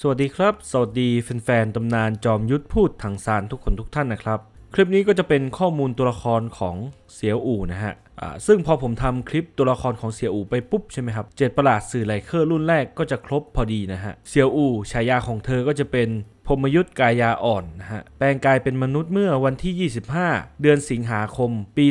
สวัสดีครับ สวัสดีแฟนๆตำนานจอมยุทธพูดถังซานทุกคนทุกท่านนะครับ คลิปนี้ก็จะเป็นข้อมูลตัวละครของเสียวอู่นะฮะซึ่งพอผมทำคลิปตัวละครของเสียวอู่ไปปุ๊บใช่ไหมครับเจ็ดประหลาดสื่อไลเคอร์รุ่นแรกก็จะครบพอดีนะฮะเสียวอู่ฉายาของเธอก็จะเป็นพมยุทธกายาอ่อนนะฮะแปลงกายเป็นมนุษย์เมื่อวันที่ 25 เดือนสิงหาคม ปี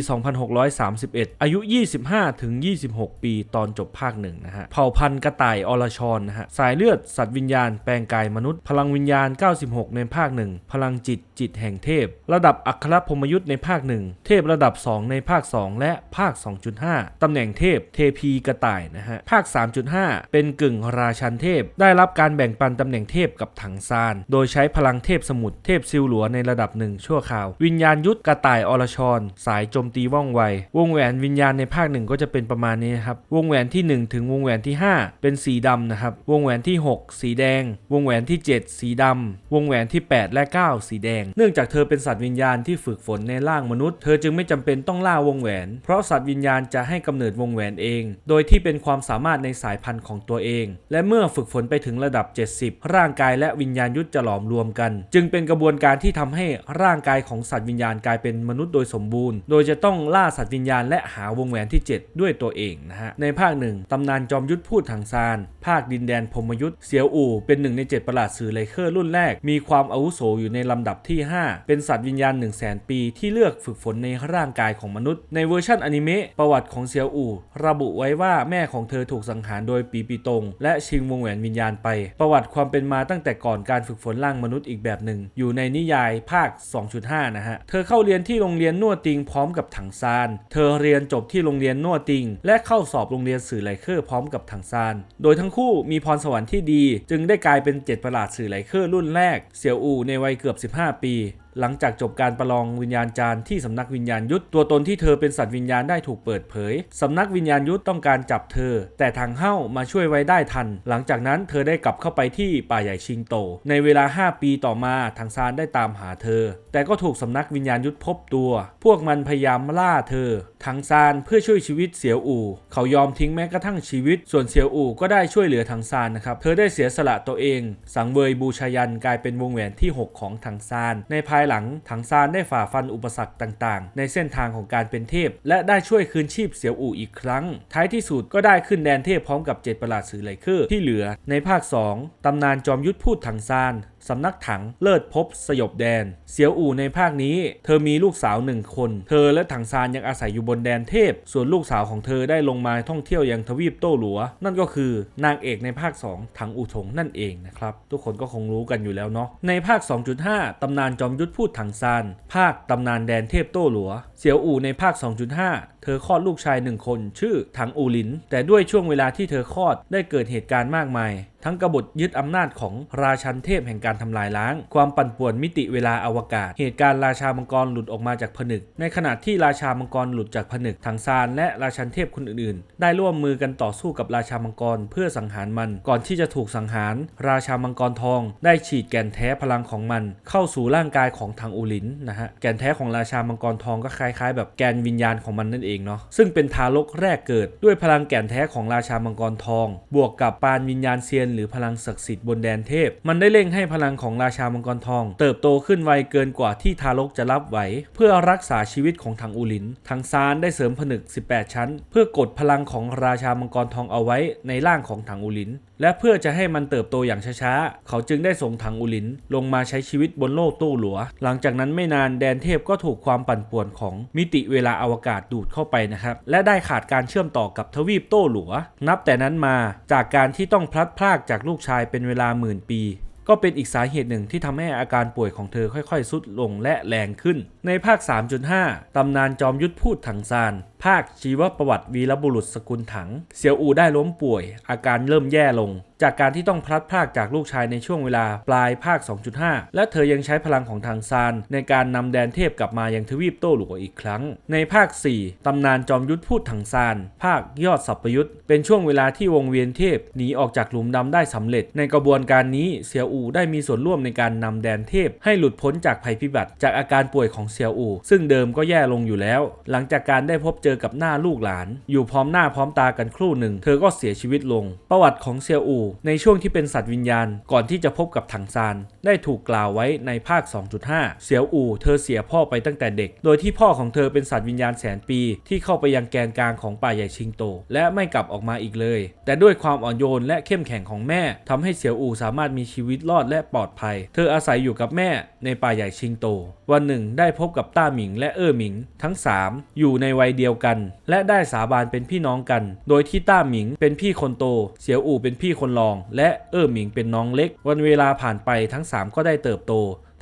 2631 อายุ 25 ถึง 26 ปีตอนจบภาคหนึ่งนะฮะเผ่าพันธุ์กระต่ายอรชรนะฮะสายเลือดสัตว์วิญญาณแปลงกายมนุษย์ พลังวิญญาณ 96 ในภาคหนึ่งพลังจิตจิตแห่งเทพ ระดับอัครพมยุทธ์ในภาคหนึ่งเทพระดับ 2ในภาค 2 และภาค 2.5 ตำแหน่งเทพเทพีกระต่ายนะฮะ ภาค 3.5 เป็นกึ่งราชันเทพ ได้รับการแบ่งปันตำแหน่งเทพกับถังซาน โดยใช้พลังเทพสมุทรเทพซิลหลัวในระดับหนึ่งชั่วคราว วิญญาณยุทธกระต่ายอรชร สายโจมตีว่องไว วงแหวนวิญญาณในภาคหนึ่งก็จะเป็นประมาณนี้นครับ วงแหวนที่ 1 ถึงวงแหวนที่ 5 เป็นสีดำนะครับ วงแหวนที่ 6 สีแดง วงแหวนที่ 7 สีดำ วงแหวนที่ 8 และ 9 สีแดง เนื่องจากเธอเป็นสัตว์วิญญาณที่ฝึกฝนในร่างมนุษย์ เธอจึงไม่จำเป็นต้ององล่าวงแหวน เพราะสัตว์วิญญาณจะให้กำเนิดวงแหวนเอง โดยที่เป็นความสามารถในสายพันธุ์ของตัวเอง และเมื่อฝึกฝนไปถึงระดับ 70 ร่างกายและวิญญาณยุทธจะหลอมรวมกัน จึงเป็นกระบวนการที่ทำให้ร่างกายของสัตว์วิญญาณกลายเป็นมนุษย์โดยสมบูรณ์ โดยจะต้องล่าสัตว์วิญญาณและหาวงแหวนที่ 7 ด้วยตัวเองนะฮะ ในภาคหนึ่งตำนานจอมยุทธพูดถังซาน ภาคดินแดนพมยุทธเสียวอู่เป็นหนึ่งใน 7 ประหลาดสื่อไลเคอร์รุ่นแรก มีความอาวุโสอยู่ในลำดับที่ 5 เป็นสัตว์วิญญาณ 1 0 0 0 0แปีที่เลือกฝึกฝนในร่างกายของมนุษย์ ในเวอร์ชันอนิเมะประวัติของเซียวอู่ระบุไว้ว่าแม่ของเธอถูกสังหารโดยปีปีตง และชิงวงแหวนวิญญาณไป ประวัติความเป็นมาตั้งแต่ก่อนการฝึกฝนร่างมนุษย์อีกแบบหนึ่ง อยู่ในนิยายภาค 2.5 นะฮะ เธอเข้าเรียนที่โรงเรียนนวดติงพร้อมกับถังซาน เธอเรียนจบที่โรงเรียนนวดติง และเข้าสอบโรงเรียนสื่อไลเคอร์พร้อมกับถังซาน โดยทั้งคู่มีพรสวรรค์ที่ดี จึงได้กลายเป็นเจ็ดประหลาดสื่อไลเคอร์รุ่นแรกเสี่ยวอูในวัยเกือบ 15 ปี หลังจากจบการประลองวิญญาณจารย์ที่สำนักวิญญาณยุทธตัวตนที่เธอเป็นสัตว์วิญญาณได้ถูกเปิดเผยสำนักวิญญาณยุทธต้องการจับเธอ แต่ทางเฮ้ามาช่วยไว้ได้ทัน หลังจากนั้นเธอได้กลับเข้าไปที่ป่าใหญ่ชิงโต ในเวลา 5 ปีต่อมาทางซานได้ตามหาเธอ แต่ก็ถูกสำนักวิญญาณยุทธพบตัว พวกมันพยายามล่าเธอทางซานเพื่อช่วยชีวิตเสียวอู่ เขายอมทิ้งแม้กระทั่งชีวิต ส่วนเสียวอู่ก็ได้ช่วยเหลือทางซานนะครับเธอได้เสียสละตัวเอง สังเวยบูชายันกลายเป็นวงแหวนที่ 6 ของทางซานในภายหลังถังซานได้ฝ่าฟันอุปสรรคต่างๆ ในเส้นทางของการเป็นเทพ และได้ช่วยคืนชีพเสียวอู่อีกครั้ง ท้ายที่สุดก็ได้ขึ้นแดนเทพพร้อมกับเจ็ดประหลาดสื่อไลเคอร์ที่เหลือในภาค 2 ตำนานจอมยุทธพูดถังซาน สำนักถังเลิศพบสยบแดน เสียวอู่ในภาคนี้ เธอมีลูกสาวหนึ่งคน เธอและถังซานยังอาศัยอยู่บนแดนเทพ ส่วนลูกสาวของเธอได้ลงมาท่องเที่ยวยังทวีปโต้หลัว นั่นก็คือนางเอกในภาค 2 ถังอู่ถงนั่นเองนะครับ ทุกคนก็คงรู้กันอยู่แล้วเนาะในภาค 2.5 ตำนานจอมยุทธพูดถังซาน ภาคตำนานแดนเทพโต้หลัว เสียวอู่ในภาค 2.5 เธอคลอดลูกชายหนึ่งคน ชื่อถังอูหลิน แต่ด้วยช่วงเวลาที่เธอคลอดได้เกิดเหตุการณ์มากมาย ทั้งกบฏยึดอำนาจของราชันเทพแห่งการทำลายล้าง ความปั่นป่วนมิติเวลาอวกาศ เหตุการณ์ราชามังกรหลุดออกมาจากผนึก ในขณะที่ราชามังกรหลุดจากผนึกทางซานและราชันเทพคนอื่นๆ ได้ร่วมมือกันต่อสู้กับราชามังกรเพื่อสังหารมัน ก่อนที่จะถูกสังหาร ราชามังกรทอง ได้ฉีดแก่นแท้พลังของมัน เข้าสู่ร่างกายของทางอูหลินนะฮะแก่นแท้ของราชามังกรทองก็คล้ายๆ แบบแกนวิญญาณของมันนั่นเองเนาะซึ่งเป็นทารกแรกเกิดด้วยพลังแก่นแท้ของราชามังกรทอง บวกกับปานวิญญาณเซียนหรือพลังศักดิ์สิทธิ์บนแดนเทพ มันได้เร่งให้พลังของราชามังกรทอง เติบโตขึ้นไวเกินกว่าที่ทารกจะรับไหว เพื่อรักษาชีวิตของทางอูลินทางซานได้เสริมผนึก 18 ชั้น เพื่อกดพลังของราชามังกรทองเอาไว้ในร่างของทางอูลินและเพื่อจะให้มันเติบโตอย่างช้าๆ เขาจึงได้ส่งถังอุลินลงมาใช้ชีวิตบนโลกตู้หลัว หลังจากนั้นไม่นานแดนเทพก็ถูกความปั่นป่วนของมิติเวลาอวกาศดูดเข้าไปนะครับ และได้ขาดการเชื่อมต่อกับทวีปโต้หลัว นับแต่นั้นมาจากการที่ต้องพลัดพรากจากลูกชายเป็นเวลาหมื่นปีก็เป็นอีกสาเหตุหนึ่งที่ทำให้อาการป่วยของเธอค่อยๆ สุดลงและแรงขึ้น ในภาค 3.5 ตำนานจอมยุทธพูดถังซาน ภาคชีวประวัติวีรบุรุษสกุลถังเซียวอูได้ล้มป่วย อาการเริ่มแย่ลง จากการที่ต้องพลัดพรากจากลูกชายในช่วงเวลาปลายภาค 2.5 และเธอยังใช้พลังของทางซาน ในการนำแดนเทพกลับมายังทวีปโต้หลัวอีกครั้ง ในภาค 4 ตำนานจอมยุทธพูดถังซาน ภาคยอดสัพพยุทธเป็นช่วงเวลาที่วงเวียนเทพหนีออกจากหลุมดำได้สำเร็จ ในกระบวนการนี้เซียวอูได้มีส่วนร่วมในการนำแดนเทพ ให้หลุดพ้นจากภัยพิบัติ จากอาการป่วยของเซียวอูซึ่งเดิมก็แย่ลงอยู่แล้ว หลังจากการได้พบเจออกับหน้าลูกหลาน อยู่พร้อมหน้าพร้อมตากันครู่หนึ่ง เธอก็เสียชีวิตลง ประวัติของเซียวอู ในช่วงที่เป็นสัตว์วิญญาณ ก่อนที่จะพบกับถังซาน ได้ถูกกล่าวไว้ในภาค 2.5 เซียวอู เธอเสียพ่อไปตั้งแต่เด็ก โดยที่พ่อของเธอเป็นสัตว์วิญญาณแสนปี ที่เข้าไปยังแกนกลางของป่าใหญ่ชิงโต และไม่กลับออกมาอีกเลย แต่ด้วยความอ่อนโยนและเข้มแข็งของแม่ทำให้เซียวอูสามารถมีชีวิตรอดและปลอดภัย เธออาศัยอยู่กับแม่ในป่าใหญ่ชิงโต วันหนึ่งได้พบกับต้าหมิงและเอ้อหมิง ทั้ง 3 อยู่ในวัยเดียวกันและได้สาบานเป็นพี่น้องกัน โดยที่ต้าหมิงเป็นพี่คนโต เสียวอู่เป็นพี่คนรอง และเอ้อหมิงเป็นน้องเล็ก วันเวลาผ่านไปทั้ง 3 ก็ได้เติบโต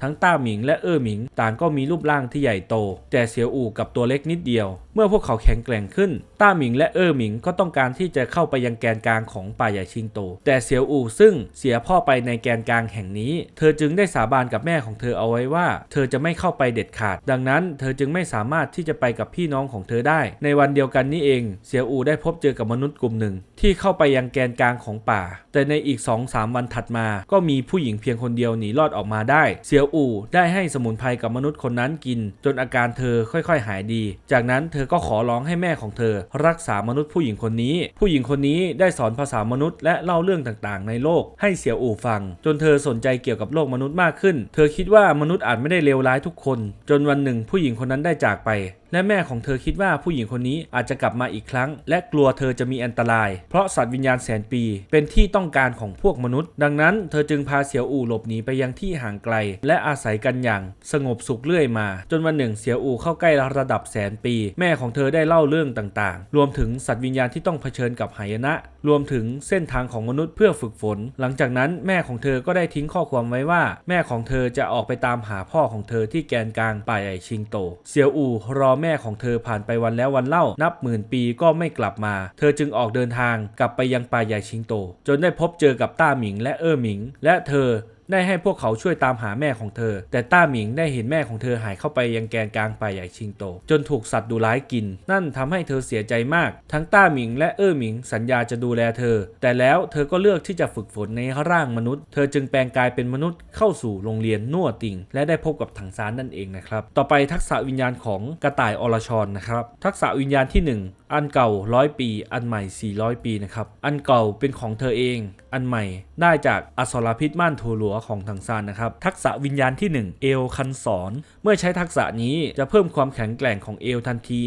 ทั้งต้าหมิงและเอ้อหมิงต่างก็มีรูปร่างที่ใหญ่โต แต่เสียวอู่กับตัวเล็กนิดเดียว เมื่อพวกเขาแข็งแกร่งขึ้น ต้าหมิงและเอ้อหมิงก็ต้องการที่จะเข้าไปยังแกนกลางของป่าใหญ่ชิงโต แต่เสียวอู่ซึ่งเสียพ่อไปในแกนกลางแห่งนี้ เธอจึงได้สาบานกับแม่ของเธอเอาไว้ว่า เธอจะไม่เข้าไปเด็ดขาด ดังนั้นเธอจึงไม่สามารถที่จะไปกับพี่น้องของเธอได้ ในวันเดียวกันนี้เอง เสียวอู่ได้พบเจอกับมนุษย์กลุ่มหนึ่ง ที่เข้าไปยังแกนกลางของป่า แต่ในอีก2-3วันถัดมา ก็มีผู้หญิงเพียงคนเดียวหนีรอดออกมาได้ เสียวยวอู่ได้ให้สมุนไพรกับมนุษย์คนนั้นกิน จนอาการเธอค่อยๆ หายดี จากนั้นเธอก็ขอร้องให้แม่ของเธอ รักษามนุษย์ผู้หญิงคนนี้ ผู้หญิงคนนี้ได้สอนภาษามนุษย์และเล่าเรื่องต่างๆ ในโลกให้เสียวอู่ฟัง จนเธอสนใจเกี่ยวกับโลกมนุษย์มากขึ้น เธอคิดว่ามนุษย์อาจไม่ได้เลวร้ายทุกคน จนวันหนึ่งผู้หญิงคนนั้นได้จากไป และแม่ของเธอคิดว่าผู้หญิงคนนี้อาจจะกลับมาอีกครั้ง และกลัวเธอจะมีอันตราย เพราะสัตว์วิญญาณแสนปี เป็นที่ต้องการของพวกมนุษย์ ดังนั้นเธอจึงพาเสียวอู่หลบหนีไปยังที่ห่างไกล และอาศัยกันอย่างสงบสุขเรื่อยมา จนวันหนึ่งเสียวอู่เข้าใกล้ระดับแสนปี แม่ของเธอได้เล่าเรื่องต่างๆ รวมถึงสัตว์วิญญาณที่ต้องเผชิญกับหายนะ รวมถึงเส้นทางของมนุษย์เพื่อฝึกฝน หลังจากนั้นแม่ของเธอก็ได้ทิ้งข้อความไว้ว่า แม่ของเธอจะออกไปตามหาพ่อของเธอที่แกนกลางป่าใหญ่ชิงโต เสียวอู่รอแม่ของเธอผ่านไปวันแล้ววันเล่านับหมื่นปีก็ไม่กลับมา เธอจึงออกเดินทางกลับไปยังป่าใหญ่ชิงโต จนได้พบเจอกับต้าหมิงและเอ้อหมิง และเธอได้ให้พวกเขาช่วยตามหาแม่ของเธอ แต่ต้าหมิงได้เห็นแม่ของเธอหายเข้าไปยังแกนกลางป่าใหญ่ชิงโต จนถูกสัตว์ดุร้ายกิน นั่นทำให้เธอเสียใจมาก ทั้งต้าหมิงและเอ้อหมิงสัญญาจะดูแลเธอ แต่แล้วเธอก็เลือกที่จะฝึกฝนในร่างมนุษย์ เธอจึงแปลงกายเป็นมนุษย์เข้าสู่โรงเรียนนั่วติง และได้พบกับถังซานนั่นเองนะครับ ต่อไปทักษะวิญญาณของกระต่ายอรชรนะครับ ทักษะวิญญาณที่หนึ่งอันเก่าร้อยปี อันใหม่ 400 ปีนะครับ อันเก่าเป็นของเธอเอง อันใหม่ได้จากอสรพิษม่านโทหลัวของทางซานนะครับ ทักษะวิญญาณที่ 1 เอลคันสอน เมื่อใช้ทักษะนี้จะเพิ่มความแข็งแกร่งของเอลทันที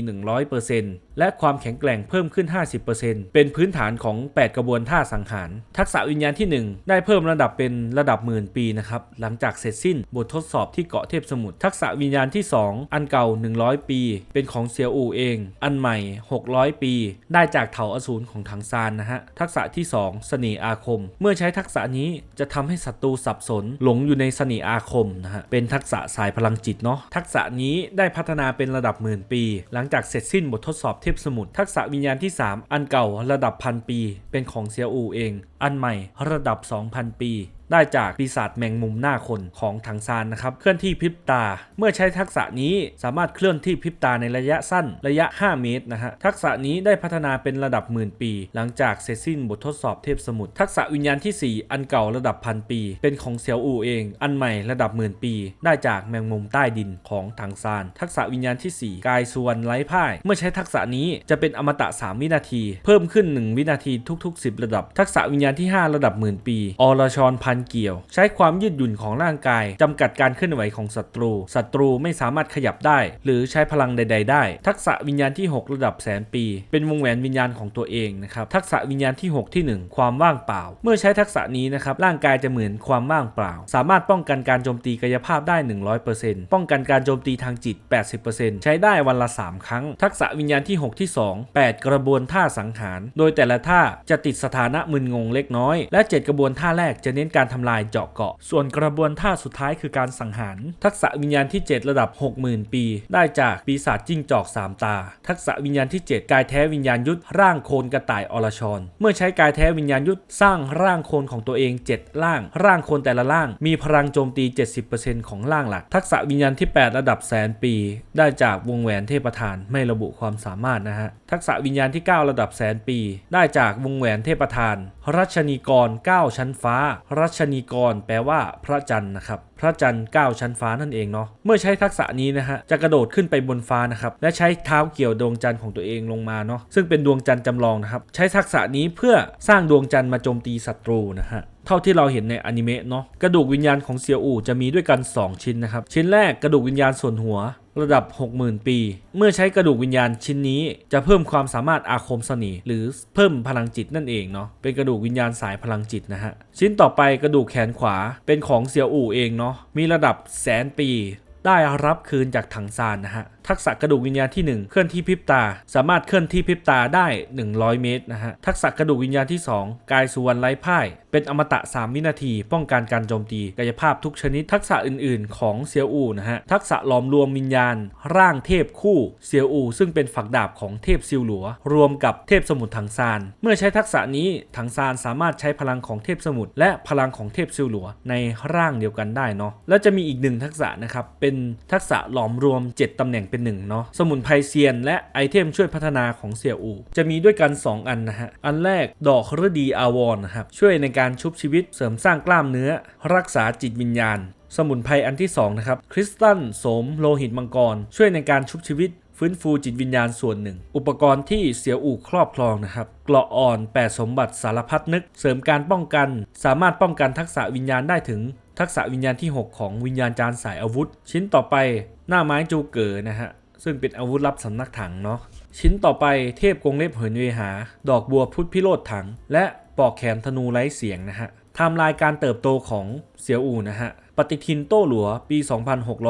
100%และความแข็งแกร่งเพิ่มขึ้น 50%เป็นพื้นฐานของ 8 กระบวนท่าสังหาร ทักษะวิญญาณที่ 1 ได้เพิ่มระดับเป็นระดับหมื่นปีนะครับหลังจากเสร็จสิ้นบททดสอบที่เกาะเทพสมุทรทักษะวิญญาณที่ 2 อันเก่า 100 ปี เป็นของเซียวอูเอง อันใหม่ 600 ปี ได้จากเถาอสูรของถังซานนะฮะทักษะที่ 2 เสน่ห์อาคมเมื่อใช้ทักษะนี้จะทำให้ศัตรูสับสน หลงอยู่ในเสน่ห์อาคมนะฮะเป็นทักษะสายพลังจิตเนาะทักษะนี้ได้พัฒนาเป็นระดับหมื่นปี หลังจากเสร็จสิ้นบททดสอบเทพสมุทรทักษะวิญญาณที่ 3 อันเก่าระดับพันปี เป็นของเซียวอูเองอันใหม่ระดับ 2,000 ปี ได้จากปีศาจแมงมุมหน้าคนของถังซานนะครับ เคลื่อนที่พริบตา เมื่อใช้ทักษะนี้สามารถเคลื่อนที่พริบตาในระยะสั้นระยะ 5 เมตรนะฮะ ทักษะนี้ได้พัฒนาเป็นระดับหมื่นปี หลังจากเสร็จสิ้นบททดสอบเทพสมุทร ทักษะวิญญาณที่ 4 อันเก่าระดับพันปี เป็นของเซียวอูเอง อันใหม่ระดับหมื่นปี ได้จากแมงมุมใต้ดินของถังซาน ทักษะวิญญาณที่ 4 กายส่วนไร้พ่าย เมื่อใช้ทักษะนี้จะเป็นอมตะ 3 วินาที เพิ่มขึ้น 1 วินาทีทุก ๆ 10 ระดับ ทักษะวิญญาณาที่ 5 ระดับหมื่นปี อรชรพันเกี่ยว ใช้ความยืดหยุ่นของร่างกายจำกัดการเคลื่อนไหวของศัตรู ศัตรูไม่สามารถขยับได้ หรือใช้พลังใด ๆ ได้ ทักษะวิญญาณที่ 6 ระดับแสนปี เป็นวงแหวนวิญญาณของตัวเองนะครับทักษะวิญญาณที่ 6 ที่ 1 ความว่างเปล่า เมื่อใช้ทักษะนี้นะครับร่างกายจะเหมือนความว่างเปล่า สามารถป้องกันการโจมตีกายภาพได้ 100%ป้องกันการโจมตีทางจิต 80%ใช้ได้วันละ 3 ครั้ง ทักษะวิญญาณที่ 6 ที่ 2 8 กระบวนท่าสังหาร โดยแต่ละท่าจะติดสถานะมึนงงเล็กน้อย และ 7 กระบวนท่าแรกจะเน้นการทำลายเจาะเกาะ ส่วนกระบวนท่าสุดท้ายคือการสังหาร ทักษะวิญญาณที่ 7 ระดับ 60,000 ปี ได้จากปีศาจจิ้งจอก 3 ตา ทักษะวิญญาณที่ 7 กายแท้วิญญาณยุทธร่างโคนกระต่ายอรชร เมื่อใช้กายแท้วิญญาณยุทธสร้างร่างโคนของตัวเอง 7 ร่าง ร่างโคนแต่ละร่าง มีพลังโจมตี 70%ของร่างหลัก ทักษะวิญญาณที่ 8 ระดับแสนปี ได้จากวงแหวนเทพทานไม่ระบุความสามารถนะฮะทักษะวิญญาณที่ 9 ระดับแสนปี ได้จากวงแหวนเทพทานรัชนีกร 9 ชั้นฟ้า รัชนีกร แปลว่า พระจันทร์นะครับ พระจันทร์ 9 ชั้นฟ้านั่นเองเนาะ เมื่อใช้ทักษะนี้นะฮะ จะกระโดดขึ้นไปบนฟ้านะครับ และใช้เท้าเกี่ยวดวงจันทร์ของตัวเองลงมาเนาะ ซึ่งเป็นดวงจันทร์จำลองนะครับ ใช้ทักษะนี้เพื่อสร้างดวงจันทร์มาโจมตีศัตรูนะฮะเท่าที่เราเห็นในอนิเมะเนาะ กระดูกวิญญาณของเซียวอู่จะมีด้วยกัน 2 ชิ้นนะครับ ชิ้นแรกกระดูกวิญญาณส่วนหัว ระดับ 60,000 ปี เมื่อใช้กระดูกวิญญาณชิ้นนี้ จะเพิ่มความสามารถอาคมเสนีหรือเพิ่มพลังจิตนั่นเองเนาะเป็นกระดูกวิญญาณสายพลังจิตนะฮะชิ้นต่อไปกระดูกแขนขวาเป็นของเสียวอู่เองเนาะมีระดับแสนปี ได้รับคืนจากถังซานนะฮะ ทักษะกระดูกวิญญาณที่ 1 เคลื่อนที่พริบตา สามารถเคลื่อนที่พริบตาได้ 100 เมตรนะฮะ ทักษะกระดูกวิญญาณที่ 2 กายสุวรรณไร้พ่าย เป็นอมตะ 3 วินาที ป้องกันการโจมตีกายภาพทุกชนิด ทักษะอื่น ๆ ของเซียวอูนะฮะ ทักษะหลอมรวมวิญญาณ ร่างเทพคู่เซียวอูซึ่งเป็นฝักดาบของเทพซิวหลัว รวมกับเทพสมุทรถังซาน เมื่อใช้ทักษะนี้ถังซานสามารถใช้พลังของเทพสมุทรและพลังของเทพซิวหลัวในร่างเดียวกันได้เนาะ และจะมีอีกหนึ่งทักษะนะครับ เป็นทักษะหลอมรวม 7ตำแหน่งเป็นหนึ่งเนาะสมุนไพรเซียน และไอเทมช่วยพัฒนาของเสี่ยอู จะมีด้วยกัน 2 อันนะฮะ อันแรกดอกฤดีอาวรนะครับช่วยในการชุบชีวิตเสริมสร้างกล้ามเนื้อ รักษาจิตวิญญาณ สมุนไพรอันที่2นะครับคริสตัลโสมโลหิตมังกร ช่วยในการชุบชีวิตฟื้นฟูจิตวิญญาณส่วนหนึ่ง อุปกรณ์ที่เสียอู่ครอบครองนะครับ เกราะอ่อน 8 สมบัติสารพัดนึก เสริมการป้องกัน สามารถป้องกันทักษะวิญญาณได้ถึง ทักษะวิญญาณที่ 6 ของวิญญาณจารสายอาวุธ ชิ้นต่อไปหน้าไม้จูเก๋อนะฮะ ซึ่งเป็นอาวุธลับสำนักถังเนาะชิ้นต่อไปเทพกงเล็บเหินเวหา ดอกบัวพุทธพิโรธถัง และปอกแขนธนูไร้เสียงนะฮะไทม์ลายการเติบโตของเสียวอู่นะฮะ ปฏิทินโต้หลัวปี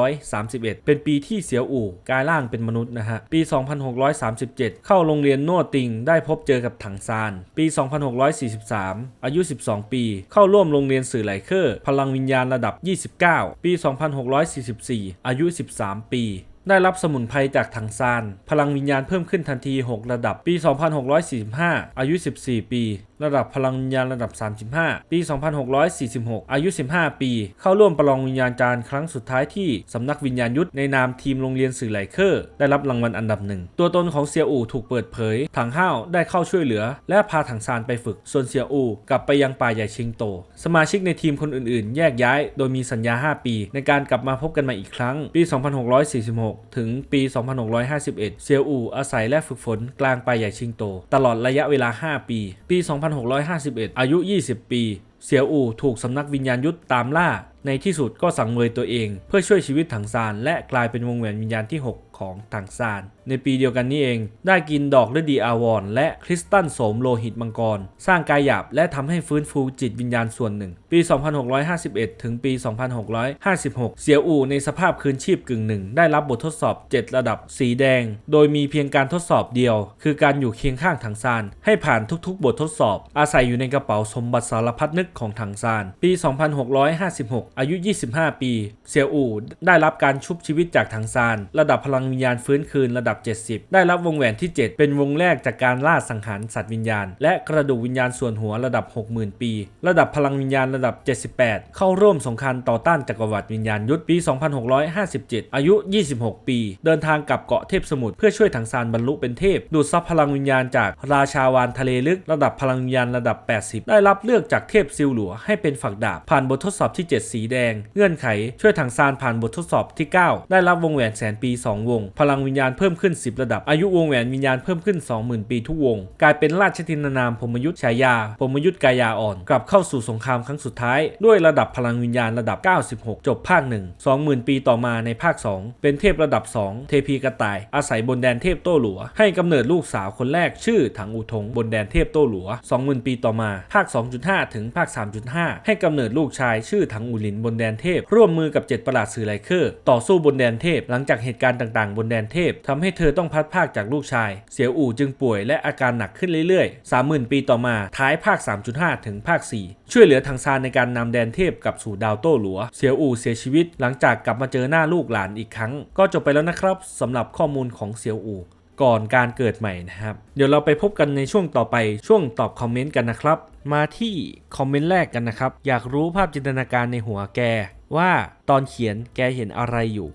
2631 เป็นปีที่เสียวอู่กลายร่างเป็นมนุษย์นะฮะ ปี 2637 เข้าโรงเรียนโน่ติง ได้พบเจอกับถังซาน ปี 2643 อายุ 12 ปี เข้าร่วมโรงเรียนสื่อไหลเคอร์พลังวิญญาณระดับ 29 ปี 2644 อายุ 13 ปี ได้รับสมุนไพรจากถังซาน พลังวิญญาณเพิ่มขึ้นทันที 6 ระดับปี 2645 อายุ 14 ปี ระดับพลังวิญญาณระดับ 35 ปี 2646 อายุ 15 ปี เข้าร่วมประลองวิญญาณจารย์ครั้งสุดท้ายที่สำนักวิญญาณยุทธในนามทีมโรงเรียนสื่อไหลเคอร์ได้รับรางวัลอันดับหนึ่ง ตัวตนของเซียอู่ถูกเปิดเผย ถังห้าวได้เข้าช่วยเหลือ และพาถังซานไปฝึก ส่วนเซียอู่กลับไปยังป่าใหญ่ชิงโต สมาชิกในทีมคนอื่นๆ แยกย้าย โดยมีสัญญา 5 ปี ในการกลับมาพบกันใหม่อีกครั้ง ปี 2646ถึงปี 2651 เซียวอู่อาศัยและฝึกฝนกลางป่าใหญ่ชิงโต ตลอดระยะเวลา 5 ปี ปี 2651 อายุ 20 ปี เซียวอู่ถูกสำนักวิญญาณยุทธตามล่า ในที่สุดก็สังเวยตัวเอง เพื่อช่วยชีวิตถังซานและกลายเป็นวงแหวนวิญญาณที่ 6 ของถังซาน ในปีเดียวกันนี้เอง ได้กินดอกฤดีอาวรณ์และคริสตัลโสมโลหิตมังกร สร้างกายหยาบและทำให้ฟื้นฟูจิตวิญญาณส่วนหนึ่ง ปี 2651 ถึงปี 2656 เสียวอู่ในสภาพคืนชีพกึ่งหนึ่งได้รับบททดสอบ 7 ระดับสีแดง โดยมีเพียงการทดสอบเดียว คือการอยู่เคียงข้างถังซาน ให้ผ่านทุกๆ บททดสอบ อาศัยอยู่ในกระเป๋าสมบัติสารพัดนึกของถังซาน ปี 2656 อายุ 25 ปีเซียวอู่ได้รับการชุบชีวิตจากถังซาน ระดับพลังวิญญาณฟื้นคืนระดับ 70 ได้รับวงแหวนที่ 7 เป็นวงแรกจากการล่าสังหารสัตว์วิญญาณ และกระดูกวิญญาณส่วนหัวระดับ 60,000 ปี ระดับพลังวิญญาณระดับ 78 เข้าร่วมสงครามต่อต้านจักรวรรดิวิญญาณยุทธปี 2657 อายุ 26 ปี เดินทางกลับเกาะเทพสมุทรเพื่อช่วยถังซานบรรลุเป็นเทพ ดูดซับพลังวิญญาณจากราชาวานทะเลลึกระดับพลังวิญญาณระดับ 80 ได้รับเลือกจากเทพซิลหลัวให้เป็นฝักดาบผ่านบททดสอบที่ 7 สีแดง เงื่อนไขช่วยถังซานผ่านบททดสอบที่ 9 ได้รับวงแหวนแสนปี 2 วงพลังวิญญาณเพิ่มขึ้น 10 ระดับ อายุวงแหวนวิญญาณเพิ่มขึ้น 20,000 ปีทุกวง กลายเป็นราชทินานามพมยุทธฉายาพมยุทธกายาอ่อน กลับเข้าสู่สงครามครั้งสุดท้าย ด้วยระดับพลังวิญญาณระดับ 96 จบภาค 1 20,000 ปีต่อมาในภาค 2 เป็นเทพระดับ 2 เทพีกระต่าย อาศัยบนแดนเทพโต้หลัว ให้กำเนิดลูกสาวคนแรกชื่อถังอุทงบนแดนเทพโต้หลัว 20,000 ปีต่อมา ภาค 2.5 ถึงภาค 3.5 ให้กำเนิดลูกชายชื่อถังอุลินบนแดนเทพ ร่วมมือกับเจ็ดประหลาดสื่อไลเคอร์ต่อสู้บนแดนเทพหลังจากเหตุการณ์ต่างๆบนแดนเทพทำให้เธอต้องพัดภาคจากลูกชาย เสียวอู่จึงป่วยและอาการหนักขึ้นเรื่อยๆ 30,000 ปีต่อมาท้ายภาค 3.5 ถึงภาค 4 ช่วยเหลือทางซานในการนำแดนเทพกลับสู่ดาวโต้หลัว เสียวอู่เสียชีวิต หลังจากกลับมาเจอหน้าลูกหลานอีกครั้ง ก็จบไปแล้วนะครับสำหรับข้อมูลของเสียวอู่ก่อนการเกิดใหม่นะครับ เดี๋ยวเราไปพบกันในช่วงต่อไปช่วงตอบคอมเมนต์กันนะครับ มาที่คอมเมนต์แรกกันนะครับ อยากรู้ภาพจินตนาการในหัวแก ว่าตอนเขียนแกเห็นอะไรอยู่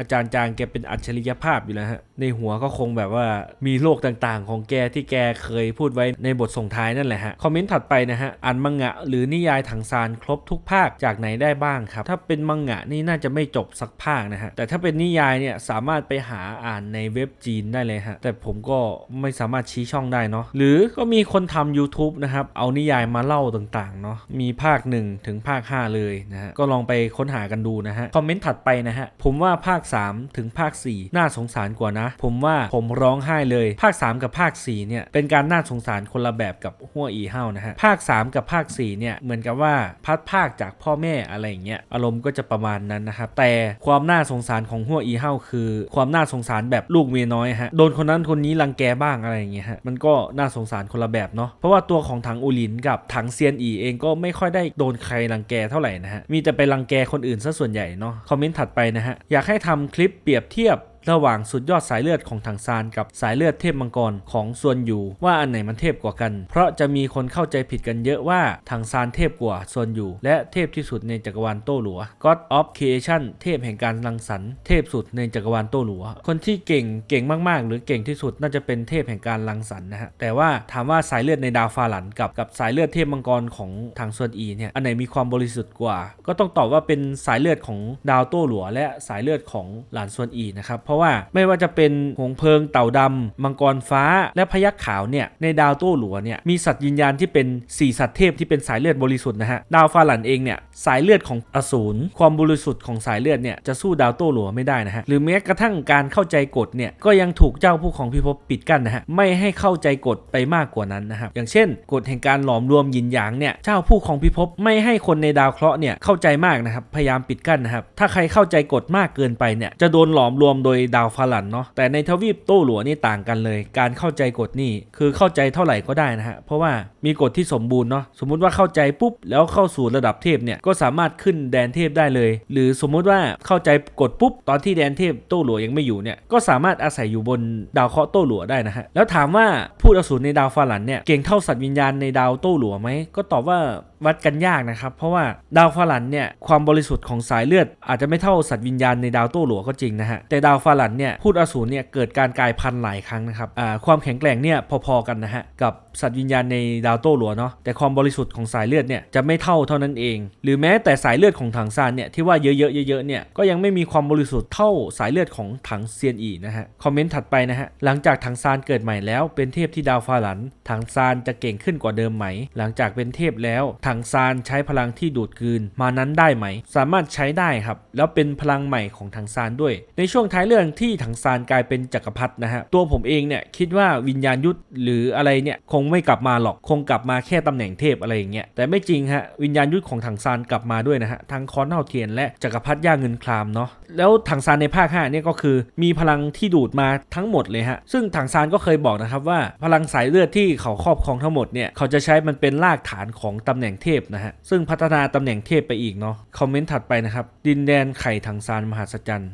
อาจารย์จางแกเป็นอัจฉริยภาพอยู่แล้วฮะ ในหัวก็คงแบบว่ามีโลกต่างๆ ของแกที่แกเคยพูดไว้ในบทส่งท้ายนั่นแหละฮะ คอมเมนต์ถัดไปนะฮะ อ่านมังงะ หรือนิยายถังซานครบทุกภาคจากไหนได้บ้างครับ ถ้าเป็นมังงะนี่น่าจะไม่จบสักภาคนะฮะ แต่ถ้าเป็นนิยายเนี่ยสามารถไปหาอ่านในเว็บจีนได้เลยฮะ แต่ผมก็ไม่สามารถชี้ช่องได้เนาะ หรือก็มีคนทำ YouTube นะครับ เอานิยายมาเล่าต่างๆ เนาะ มีภาค1ถึงภาค5เลยนะฮะ ก็ลองไปค้นหากันดูนะฮะ คอมเมนต์ถัดไปนะฮะ ผมว่าภาค3 ถึงภาค 4 น่าสงสารกว่านะ ผมว่าผมร้องไห้เลย ภาค 3 กับภาค 4 เนี่ย เป็นการน่าสงสารคนละแบบกับหัวอีเฮานะฮะ ภาค 3 กับภาค 4 เนี่ย เหมือนกับว่าพัดภาคจากพ่อแม่อะไรอย่างเงี้ย อารมณ์ก็จะประมาณนั้นนะครับ แต่ความน่าสงสารของหัวอีเฮาคือ ความน่าสงสารแบบลูกเมียน้อยฮะ โดนคนนั้นคนนี้รังแกบ้างอะไรอย่างเงี้ยฮะ มันก็น่าสงสารคนละแบบเนาะ เพราะว่าตัวของถังอูลินกับถังเซียนอีเองก็ไม่ค่อยได้โดนใครรังแกเท่าไหร่นะฮะ มีแต่ไปรังแกคนอื่นซะส่วนใหญ่เนาะ คอมเมนต์ถัดไปนะฮะ อยากให้ทำคลิปเปรียบเทียบ ระหว่างสุดยอดสายเลือดของถังซานกับสายเลือดเทพมังกรของส่วนอยู่ว่าอันไหนมันเทพกว่ากัน เพราะจะมีคนเข้าใจผิดกันเยอะว่าถังซานเทพกว่าส่วนอยู่ และเทพที่สุดในจักรวาลโต้หลัว God of Creation เทพแห่งการรังสรรค์เทพสุดในจักรวาลโต้หลัว คนที่เก่งเก่งมากๆ หรือเก่งที่สุดน่าจะเป็นเทพแห่งการรังสรรค์นะฮะแต่ว่าถามว่าสายเลือดในดาวฟาหลันกับกับสายเลือดเทพมังกรของทางส่วนอีเนี่ยอันไหนมีความบริสุทธิ์กว่า ก็ต้องตอบว่าเป็นสายเลือดของดาวโต้หลัว และสายเลือดของหลานส่วนอีนะครับเพราะว่าไม่ว่าจะเป็นหงเพลิงเต่าดำมังกรฟ้าและพยัคฆ์ขาวเนี่ยในดาวโต้หลัวเนี่ยมีสัตว์ยินยานที่เป็นสี่สัตว์เทพที่เป็นสายเลือดบริสุทธิ์นะฮะดาวฟาหลันเองเนี่ยสายเลือดของอสูรความบริสุทธิ์ของสายเลือดเนี่ยจะสู้ดาวโต้หลัวไม่ได้นะฮะหรือแม้กระทั่งการเข้าใจกฎเนี่ยก็ยังถูกเจ้าผู้ของพิภพปิดกั้นนะฮะไม่ให้เข้าใจกฎไปมากกว่านั้นนะครับอย่างเช่นกฎแห่งการหลอมรวมยินหยางเนี่ยเจ้าผู้ของพิภพไม่ให้คนในดาวเคราะห์เนี่ยเข้าใจมากนะครับพยายามปิดกั้นนะครับถ้าใครเข้าใจกฎมากเกินไปเนี่ยจะโดนหลอมรวมโดยดาวฟาลันเนาะแต่ในทวีปโต้หลัวนี่ต่างกันเลย การเข้าใจกฎนี่คือเข้าใจเท่าไหร่ก็ได้นะฮะเพราะว่ามีกฎที่สมบูรณ์เนาะสมมุติว่าเข้าใจปุ๊บแล้วเข้าสู่ระดับเทพเนี่ยก็สามารถขึ้นแดนเทพได้เลย หรือสมมุติว่าเข้าใจกฎปุ๊บตอนที่แดนเทพโต้หลัวยังไม่อยู่เนี่ยก็สามารถอาศัยอยู่บนดาวเคราะห์โต้หลัวได้นะฮะแล้วถามว่าพูดอสูรในดาวฟาลันเนี่ยเก่งเท่าสัตว์วิญญาณในดาวโต้หลัวไหมก็ตอบว่าวัดกันยากนะครับ เพราะว่าดาวฟาหลันเนี่ยความบริสุทธิ์ของสายเลือด อาจจะไม่เท่าสัตว์วิญญาณในดาวโต้หลัวก็จริงนะฮะแต่ดาวฟาหลันเนี่ยพูดอสูรเนี่ยเกิดการกลายพันธุ์หลายครั้งนะครับอ่าความแข็งแกร่งเนี่ยพอๆกันนะฮะกับ สัตว์วิญญาณในดาวโต้หลัวเนาะแต่ความบริสุทธิ์ของสายเลือดเนี่ยจะไม่เท่าเท่านั้นเอง หรือแม้แต่สายเลือดของถังซานเนี่ยที่ว่าเยอะๆเยอะๆเนี่ยก็ยังไม่มีความบริสุทธิ์เท่าสายเลือดของถังเซียนอีนะฮะคอมเมนต์ถัดไปนะฮะหลังจากถังซานเกิดใหม่แล้ว เป็นเทพที่ดาวฟาหลันถังซานจะเก่งขึ้นกว่าเดิมไหม หลังจากเป็นเทพแล้วถังซานใช้พลังที่ดูดกลืนมานั้นได้ไหม สามารถใช้ได้ครับแล้วเป็นพลังใหม่ของถังซานด้วย ในช่วงท้ายเรื่องที่ถังซานกลายเป็นจักรพรรดินะฮะตัวผมเองเนี่ยคิดว่าวิญญาณยุทธหรืออะไรเนี่ยคงไม่กลับมาหรอก คงกลับมาแค่ตำแหน่งเทพอะไรอย่างเงี้ย แต่ไม่จริงฮะ วิญญาณยุทธของถังซานกลับมาด้วยนะฮะ ทั้งคอนเท่าเทียนและจักรพรรดิย่าเงินครามเนาะ แล้วถังซานในภาค5เนี่ยก็คือมีพลังที่ดูดมาทั้งหมดเลยฮะ ซึ่งถังซานก็เคยบอกนะครับว่าพลังสายเลือดที่เขาครอบครองทั้งหมดเนี่ยเขาจะใช้มันเป็นรากฐานของตำแหน่งเทพนะฮะ ซึ่งพัฒนาตำแหน่งเทพไปอีกเนาะ คอมเมนต์ถัดไปนะครับ ดินแดนไข่ถังซานมหัศจรรย์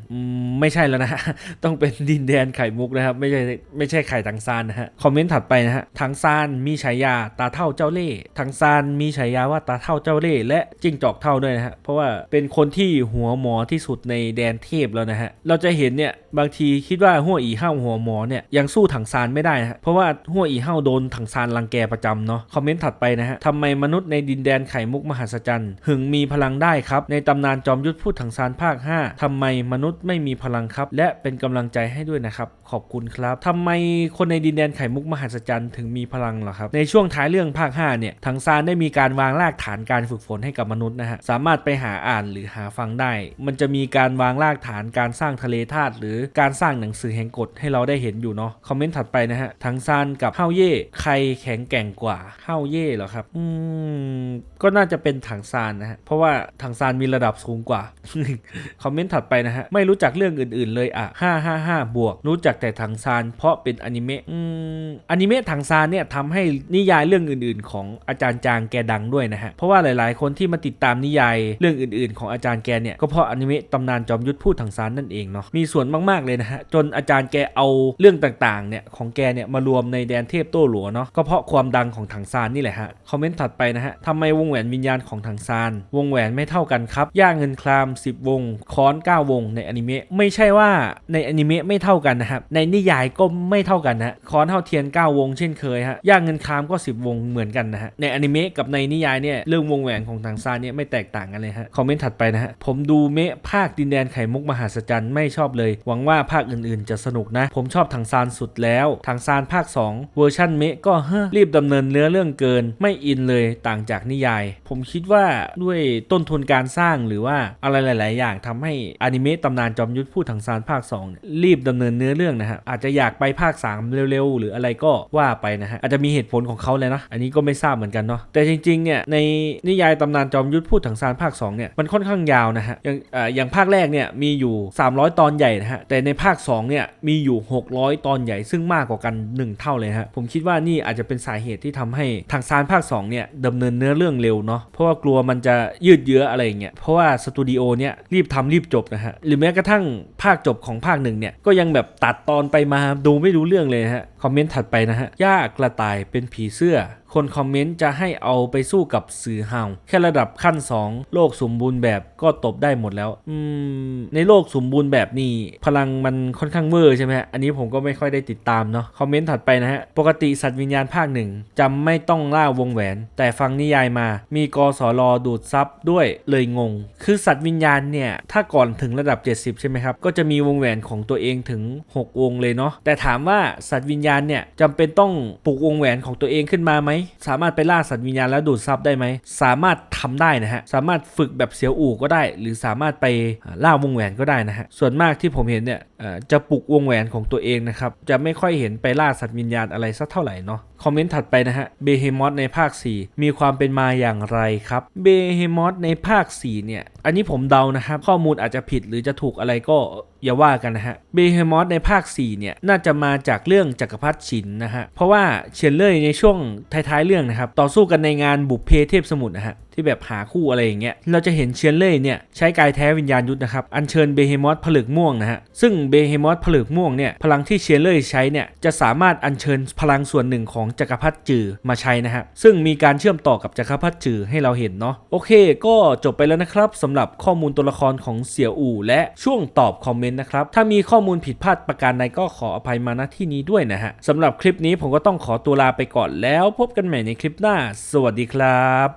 ไม่ใช่แล้วนะฮะต้องเป็นดินแดนไข่มุกนะครับ ไม่ใช่ไม่ใช่ไข่ถังซานนะฮะ คอมเมนต์ถัดไปนะฮะถังซานมีฉายาตาเท่าเจ้าเล่ห์ถังซานมีฉายาว่าตาเท่าเจ้าเล่ห์และจิ้งจอกเท่าด้วยนะฮะเพราะว่าเป็นคนที่หัวหมอที่สุดในแดนเทพแล้วนะฮะเราจะเห็นเนี่ยบางทีคิดว่าหัวอีเห้าหัวหมอเนี่ยยังสู้ถังซานไม่ได้ะฮะเพราะว่าหัวอีเห้าโดนถังซานรังแกประจำเนาะคอมเมนต์ถัดไปนะฮะทำไมมนุษย์ในดินแดนไข่มุกมหัศจรรย์หึงมีพลังได้ครับ ในตำนานจอมยุทธพูดถังซานภาค 5ทำไมมนุษย์ไม่มีพลังครับ และเป็นกำลังใจให้ด้วยนะครับขอบคุณครับทำไมคนในดินแดนไข่มุกมหัศจรรย์ถึงมีพลังเหรอครับ ในช่วงท้ายเรื่องภาค 5 เนี่ยถังซานได้มีการวางรากฐานการฝึกฝนให้กับมนุษย์นะฮะ สามารถไปหาอ่านหรือหาฟังได้ มันจะมีการวางรากฐานการสร้างทะเลธาตุหรือการสร้างหนังสือแห่งกฎให้เราได้เห็นอยู่เนาะ คอมเมนต์ถัดไปนะฮะถังซานกับเฮาเย่ใครแข็งแกร่งกว่า เฮาเย่เหรอครับ อืม ก็น่าจะเป็นถังซานนะฮะ เพราะว่าถังซานมีระดับสูงกว่า คอมเมนต์ถัดไปนะฮะ ไม่รู้จักเรื่องอื่น ๆ เลยอะ555บวก รู้จักแต่ถังซานเพราะเป็นอนิเมะ อืม อนิเมะถังซานเนี่ยทำให้นิยายเรื่องอื่น ๆ ของอาจารย์จางแกดังด้วยนะฮะ เพราะว่าหลายๆ คนที่มาติดตามนิยายเรื่องอื่น ๆ ของอาจารย์แกเนี่ยก็เพราะอนิเมะตำนานจอมยุทธพูดถังซานนั่นเองเนาะมีส่วนมาก ๆ เลยนะฮะ จนอาจารย์แกเอาเรื่องต่าง ๆ เนี่ยของแกเนี่ยมารวมในแดนเทพโต้หลัวเนาะก็เพราะความดังของถังซานนี่แหละฮะคอมเมนต์ถัดไปนะฮะทำไมวงแหวนวิญญาณของถังซานวงแหวนไม่เท่ากันครับย่าเงินคราม 10 วงค้อน 9 วงในอนิเมะไม่ใช่ว่าในอนิเมะไม่เท่ากันนะครับในนิยายก็ไม่เท่ากันนะฮะค้อนเท่าเทียน 9 วงเช่นเคยฮะย่าเงินคามก็ 10 วงเหมือนกันนะฮะในอนิเมะกับในนิยายเนี่ยเรื่องวงแหวนของถังซานเนี่ยไม่แตกต่างกันเลยฮะคอมเมนต์ถัดไปนะฮะผมดูเมะภาคดินแดนไข่มุกมหัศจรรย์ไม่ชอบเลย หวังว่าภาคอื่นๆ จะสนุกนะ ผมชอบถังซานสุดแล้วถังซานภาค 2 เวอร์ชันเมะก็เฮ้อรีบดำเนินเนื้อเรื่องเกิน ไม่อินเลยต่างจากนิยาย ผมคิดว่าด้วยต้นทุนการสร้างหรือว่าอะไรหลาย ๆ อย่างทำให้อนิเมะตำนานจอมยุทธพูดถังซานภาค2เนี่ยรีบดำเนินเนื้อเรื่องนะฮะอาจจะอยากไปภาค 3 เร็ว ๆ หรืออะไรก็ว่าไปนะฮะอาจจะจะมีเหตุผลของเขาเลยนะ อันนี้ก็ไม่ทราบเหมือนกันเนาะแต่จริงๆเนี่ยในนิยายตำนานจอมยุทธพูดถังซานภาค2เนี่ยมันค่อนข้างยาวนะฮะอย่างออย่างภาคแรกเนี่ยมีอยู่ 300 ตอนใหญ่นะฮะแต่ในภาค2เนี่ยมีอยู่ 600 ตอนใหญ่ซึ่งมากกว่ากัน 1 เท่าเลยฮะผมคิดว่านี่อาจจะเป็นสาเหตุที่ทำให้ทางซานภาค2เนี่ยดำเนินเนื้อเรื่องเร็วเนาะเพราะว่ากลัวมันจะยืดเยื้ออะไรเงี้ยเพราะว่าสตูดิโอเนี่ยรีบทำรีบจบนะฮะหรือแม้กระทั่งภาคจบของภาคหนึ่งเนี่ยก็ยังแบบตัดตอนไปมาดูไม่รู้เรื่องเลยะฮะคอมเมนต์ถัดไปนะฮะย่ากระตายเป็นผีเสื้อ คนคอมเมนต์จะให้เอาไปสู้กับสื่อเห่าแค่ระดับขั้น 2 โลกสมบูรณ์แบบก็ตบได้หมดแล้ว อืม ในโลกสมบูรณ์แบบนี้ พลังมันค่อนข้างเวอร์ใช่ไหมฮะอันนี้ผมก็ไม่ค่อยได้ติดตามเนาะคอมเมนต์ถัดไปนะฮะ ปกติสัตว์วิญญาณภาคหนึ่งจำไม่ต้องล่าวงแหวน แต่ฟังนิยายมา มีกสรดูดซับด้วยเลยงง คือสัตว์วิญญาณเนี่ย ถ้าก่อนถึงระดับ 70 ใช่ไหมครับ ก็จะมีวงแหวนของตัวเองถึง 6 วงเลยเนาะแต่ถามว่าสัตว์วิญญาณเนี่ยจำเป็นต้องปลูกวงแหวนของตัวเองขึ้นมาไหมสามารถไปล่าสัตว์วิญญาณแล้วดูดซับได้ไหม สามารถทำได้นะฮะ สามารถฝึกแบบเสียวอู่ก็ได้ หรือสามารถไปล่าวงแหวนก็ได้นะฮะ ส่วนมากที่ผมเห็นเนี่ยจะปลุกวงแหวนของตัวเองนะครับ จะไม่ค่อยเห็นไปล่าสัตว์วิญญาณอะไรสักเท่าไหร่เนาะ คอมเมนต์ถัดไปนะฮะ เบเฮมอสในภาค 4 มีความเป็นมาอย่างไรครับ เบเฮมอสในภาค 4 เนี่ย อันนี้ผมเดานะครับ ข้อมูลอาจจะผิดหรือจะถูกอะไรก็อย่าว่ากันนะฮะเบเฮมอสในภาค 4 เนี่ย น่าจะมาจากเรื่องจักรพรรดิฉินนะฮะ เพราะว่าเชนเลอร์ในช่วงท้ายๆเรื่องนะครับ ต่อสู้กันในงานบุพเพเทพสมุทรนะฮะ ที่แบบหาคู่อะไรอย่างเงี้ยเราจะเห็นเชียนเล่ยเนี่ยใช้กายแท้วิญญาณยุทธนะครับอัญเชิญเบเฮมอสผลึกม่วงนะฮะซึ่งเบเฮมอสผลึกม่วงเนี่ยพลังที่เชียนเล่ยใช้เนี่ยจะสามารถอัญเชิญพลังส่วนหนึ่งของจักรพรรดิจือมาใช้นะฮะซึ่งมีการเชื่อมต่อกับจักรพรรดิจือให้เราเห็นเนาะโอเค ก็จบไปแล้วนะครับสำหรับข้อมูลตัวละครของเสี่ยวอู่และช่วงตอบคอมเมนต์นะครับถ้ามีข้อมูลผิดพลาดประการใดก็ขออภัยมาณที่นี้ด้วยนะฮะสำหรับคลิปนี้ผมก็ต้องขอตัวลาไปก่อนแล้วพบกันใหม่ในคลิปหน้า สวัสดีครับ